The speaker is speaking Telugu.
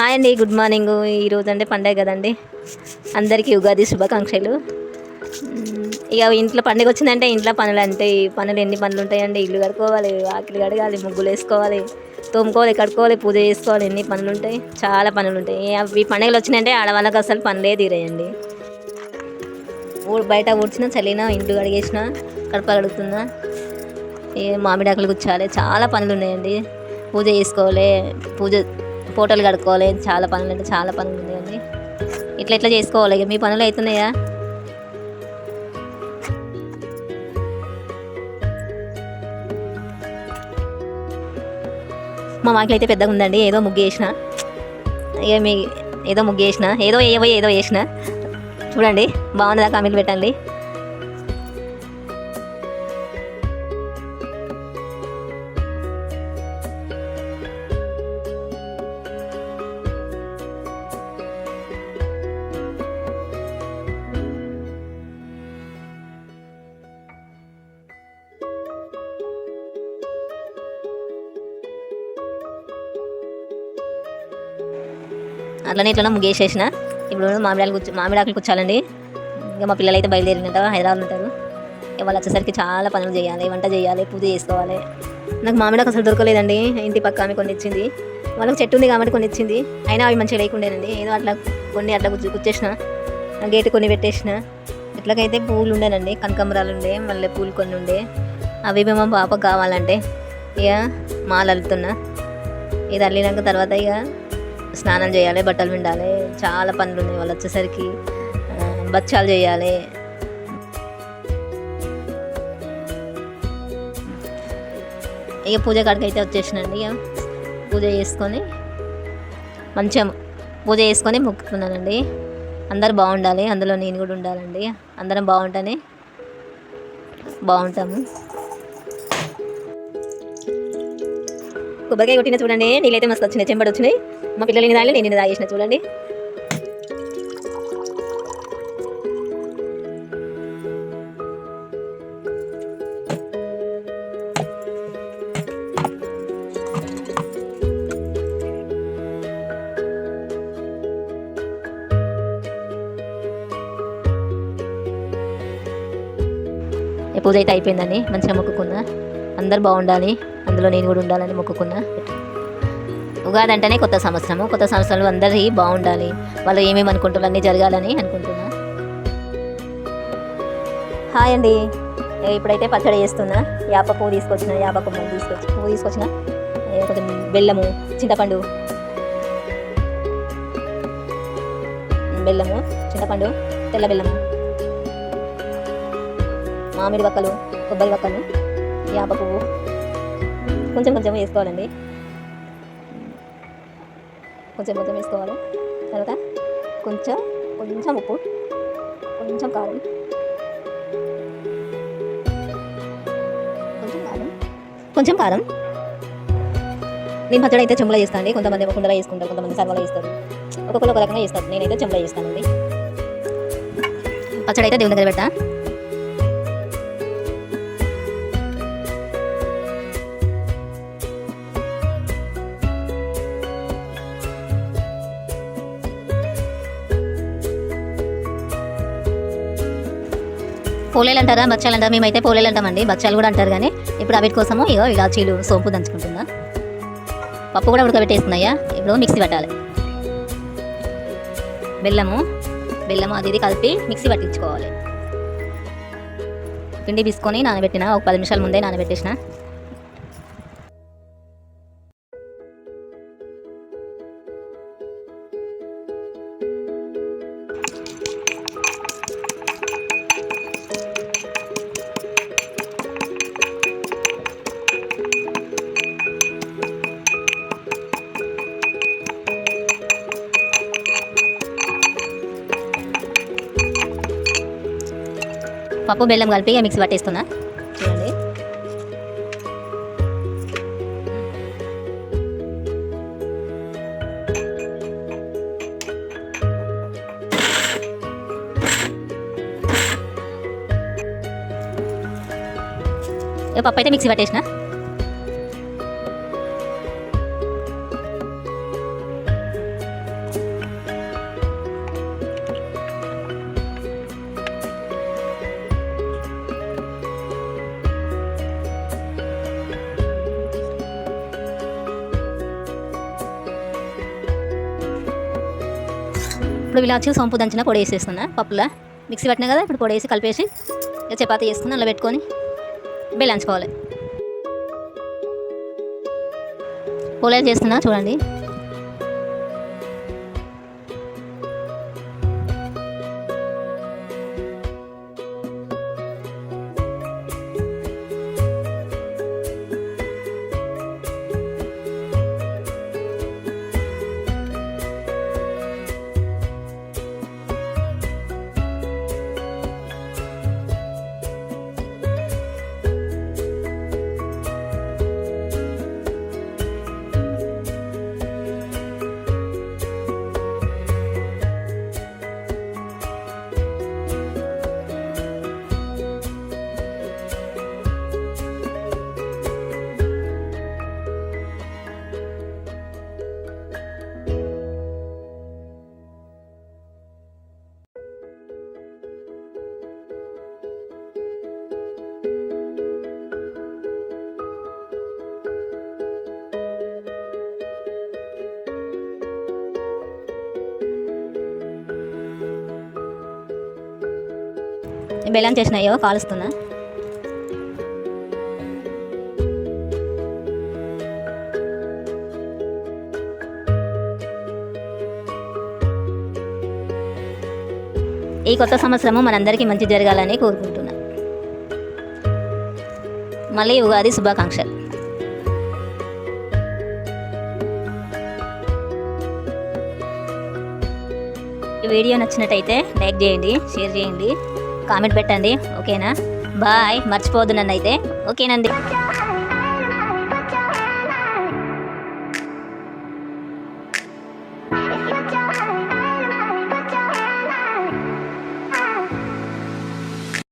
హాయ్ అండి గుడ్ మార్నింగ్. ఈరోజు అంటే పండగ కదండి. అందరికీ ఉగాది శుభాకాంక్షలు. ఇక ఇంట్లో పండుగ వచ్చిందంటే ఇంట్లో పనులు అంటే ఈ పనులు ఎన్ని పనులు ఉంటాయండి. ఇల్లు కడుక్కోవాలి ఆకిలి కడగాలి ముగ్గులు వేసుకోవాలి తోముకోవాలి కడుక్కోవాలి పూజ చేసుకోవాలి ఎన్ని పనులు ఉంటాయి? చాలా పనులు ఉంటాయి. ఈ పండుగలు వచ్చినాయంటే ఆడవాళ్ళకి అసలు పనులే తీరేయండి. బయట ఊడ్చినా చలినా ఇంట్లో కడిగేసినా కడప కడుగుతున్నా ఏ మామిడాకులు గుచ్చాలి చాలా పనులు ఉన్నాయండి. పూజ చేసుకోవాలి పూజ ఫోటోలు కడుక్కోవాలి. చాలా పనులు అంటే చాలా పనులు ఉన్నాయండి. ఇట్లా ఇట్లా చేసుకోవాలి. ఇక మీ పనులు అవుతున్నాయా మా మాకి అయితే పెద్దగా ఉందండి. ఏదో ముగ్గు వేసిన. ఇక మీ ఏదో ముగ్గు వేసిన. ఏదో ఏవో ఏదో వేసిన. చూడండి బాగుందా కామెంట్ పెట్టండి. అట్లనే ఇట్లా ముగ్గేసేసిన ఇప్పుడు మామిడాకులు కూర్చో మామిడాకులు కూర్చోాలండి ఇంకా మా పిల్లలు అయితే బయలుదేరినట్ట హైదరాబాద్ ఉంటారు. ఇక వాళ్ళు వచ్చేసరికి చాలా పనులు చేయాలి వంట చేయాలి పూజ చేసుకోవాలి. నాకు మామిడాకు అసలు దొరకలేదండి. ఇంటి పక్క ఆమె కొన్ని ఇచ్చింది వాళ్ళకి చెట్టు ఉంది కాబట్టి కొన్ని ఇచ్చింది అయినా అవి మంచిగా లేకుండేనండి. ఏదో అట్లా కొన్ని అట్లా గుచ్చి గుచ్చేసిన. గేటు కొన్ని పెట్టేసిన. ఎట్లకైతే పూలు ఉండేనండి. కనకంబరాలు ఉండే మళ్ళీ పూలు కొన్ని ఉండే. అవి మేము పాపకు కావాలంటే ఇక మాలు అల్లుతున్నా ఇది అల్లినాక తర్వాత ఇక స్నానం చేయాలి బట్టలు పిండాలి చాలా పనులు ఉన్నాయి వాళ్ళు వచ్చేసరికి. బచ్చాలు చేయాలి. ఇక పూజ కాడికి అయితే వచ్చేసినండి ఇక. పూజ చేసుకొని మంచిగా పూజ చేసుకొని మొక్కుకున్నానండి. అందరు బాగుండాలి అందులో నేను కూడా ఉండాలండి. అందరం బాగుంటేనే బాగుంటాము. కొబ్బరికాయ కొట్టిన చూడండి నీళ్ళైతే మస్తు వచ్చినాయి చెంబడి వచ్చినాయి. మా పిల్లలకి తాగి నేను తాగేసిన చూడండి. పూజ అయితే అయిపోయిందని మంచిగా మొక్కుకున్నా. అందరు బాగుండాలి. అందులో నేను కూడా ఉండాలని మొక్కుకున్నా. ఉగాది అంటేనే కొత్త సంవత్సరము. కొత్త సంవత్సరంలో అందరికీ బాగుండాలి. వాళ్ళు ఏమేమి అనుకుంటున్నారు అన్నీ జరగాలని అనుకుంటున్నా. హాయ్ అండి. ఇప్పుడైతే పచ్చడి చేస్తున్నా. యాప పువ్వు తీసుకొచ్చిన యాప పువ్వు తీసుకొచ్చి పువ్వు తీసుకొచ్చిన. కొంచెం బెల్లము చింతపండు. బెల్లము చింతపండు తెల్ల బెల్లము. మామిడి వక్కలు కొబ్బరి వక్కలు యాప పువ్వు. కొంచెం కొంచెం వేసుకోవాలండి. కొంచెం కొంచెం వేసుకోవాలి. తర్వాత కొంచెం కొంచెం ఉప్పు కొంచెం కారం కొంచెం కారం కొంచెం కారం. నేను పచ్చడి అయితే చెంబులో చేస్తాను కొంతమంది ఏమో కుండలో వేసుకుంటారు కొంతమంది సర్వలో వేస్తారు ఒక్కొక్కరు ఒక రకంగా చేస్తారు. నేనైతే చెంబులో చేస్తానండి. పచ్చడి అయితే దేవుని దగ్గర పెడతా. పోలేలు అంటారా బచ్చాలు అంటారా మేమైతే పోలేలు అంటామండి బచ్చాలు కూడా అంటారు కానీ ఇప్పుడు అవిటి కోసము ఇగో ఇలాచీలు సోంపు దంచుకుంటున్నా. పప్పు కూడా ఉడకబెట్టేస్తున్నాయా ఇప్పుడు మిక్సీ పట్టాలి. బెల్లము బెల్లము అది ఇది కలిపి మిక్సీ పట్టించుకోవాలి. పిండి తీసుకొని నానబెట్టిన ఒక పది నిమిషాల ముందే నానబెట్టేసిన. పప్పు బెల్లం కలిపి మిక్సీ పట్టేస్తున్నా. చూడండి. పప్పు అయితే మిక్సీ పట్టేసిన. ఇప్పుడు విలాచి సొంపు దంచిన పొడి వేసేస్తున్నా పప్పులా. మిక్సీ పట్టినా కదా ఇప్పుడు పొడి వేసి కలిపేసి ఇక చపాతీ చేసుకుని అలా పెట్టుకొని బెల్లంచుకోవాలి పోలేలు చేస్తున్నా చూడండి. బెల్లం చేసినాయో కాలుస్తున్నా ఈ కొత్త సంవత్సరము మనందరికీ మంచి జరగాలని కోరుకుంటున్నా. మళ్ళీ ఉగాది శుభాకాంక్షలు. ఈ వీడియో నచ్చినట్టయితే లైక్ చేయండి షేర్ చేయండి. కామెంట్ పెట్టండి ఓకేనా? బాయ్ మర్చిపోదు నన్ను అయితే ఓకేనండి